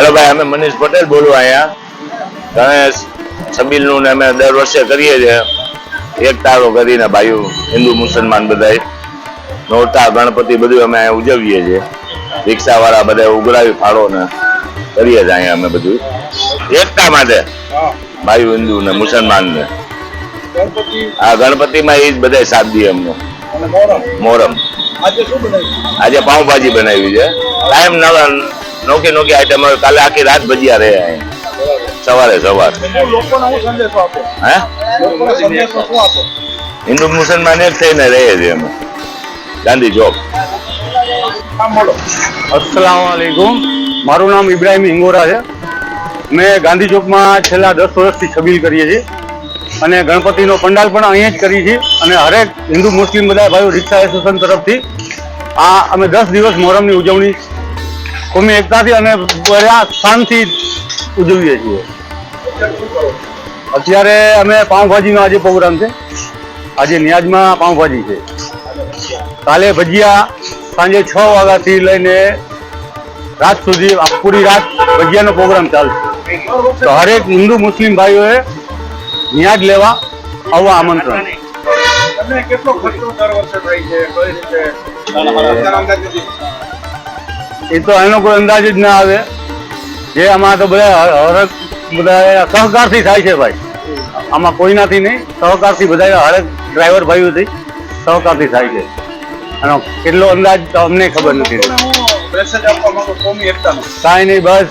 Hello ભાઈ અમે મનીષ પટેલ બોલું અહીંયા. ગણેશ છબીલનું ને અમે દર વર્ષે કરીએ છીએ. એક તારો કરીને ભાઈઓ હિન્દુ મુસલમાન બધાય નોરતા ગણપતિ બધું અમે અહીંયા ઉજવીએ છીએ. રિક્ષાવાળા બધા ઉઘરાવી ફાળો ને કરીએ છીએ અહીંયા અમે બધું. એકતા માટે. ભાઈ હિન્દુ ને મુસલમાન ને. ગણપતિ આ ગણપતિમાં એ જ બધા સાથ દે અમને. મોહરમ આજે પાઉંભાજી બનાવી છે. ટાઈમ નવા નોકી નોખી આઈટમ આવે. કાલે આખી રાત ભજીયા રહે અહીંયા સવારે, સવાર. હું? હિન્દુ મુસલમાન એક થઈને રહીએ છીએ અમે ગાંધી ચોક. આમ બોલો અસલામ વાલેકુમ મારું નામ ઇબ્રાહિમ હિંગોરા છે. મેં ગાંધી ચોકમાં છેલ્લા દસ વર્ષથી છબીલ કરીએ છીએ. અને ગણપતિનો પંડાલ પણ અહીંયા જ કરી છે અને હરેક હિન્દુ મુસ્લિમ બધા ભાઈઓ રિક્ષા એસોસિએશન તરફથી આ અમે દસ દિવસ મોહરમની ઉજવણી કોમી એકતાથી અને બધા સ્થાનથી ઉજવીએ છીએ. અત્યારે અમે પાઉંભાજીનો આજે પ્રોગ્રામ છે. આજે ન્યાજમાં પાઉંભાજી છે. કાલે ભજીયા સાંજે છ વાગ્યાથી લઈને રાત સુધી પૂરી રાત ભજીયાનો પ્રોગ્રામ ચાલશે. તો હરેક હિન્દુ મુસ્લિમ ભાઈઓએ ન્યાજ લેવા આવવા આમંત્રણ. કેટલો ખર્ચો દર વર્ષે થાય છે? કઈ રીતે? એ તો એનો કોઈ અંદાજ જ ના આવે. જે આમાં તો બધા હરક બધા સહકારથી થાય છે ભાઈ. આમાં કોઈનાથી નહીં, સહકારથી બધા હરેક ડ્રાઈવર ભાઈઓથી સહકારથી થાય છે. આનો કેટલો અંદાજ તો અમને ખબર નથી. કાંઈ નહીં, બસ.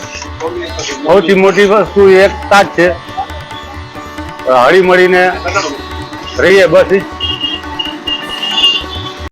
સૌથી મોટી વસ્તુ એકતા જ છે. હળી મળીને રહીએ, બસ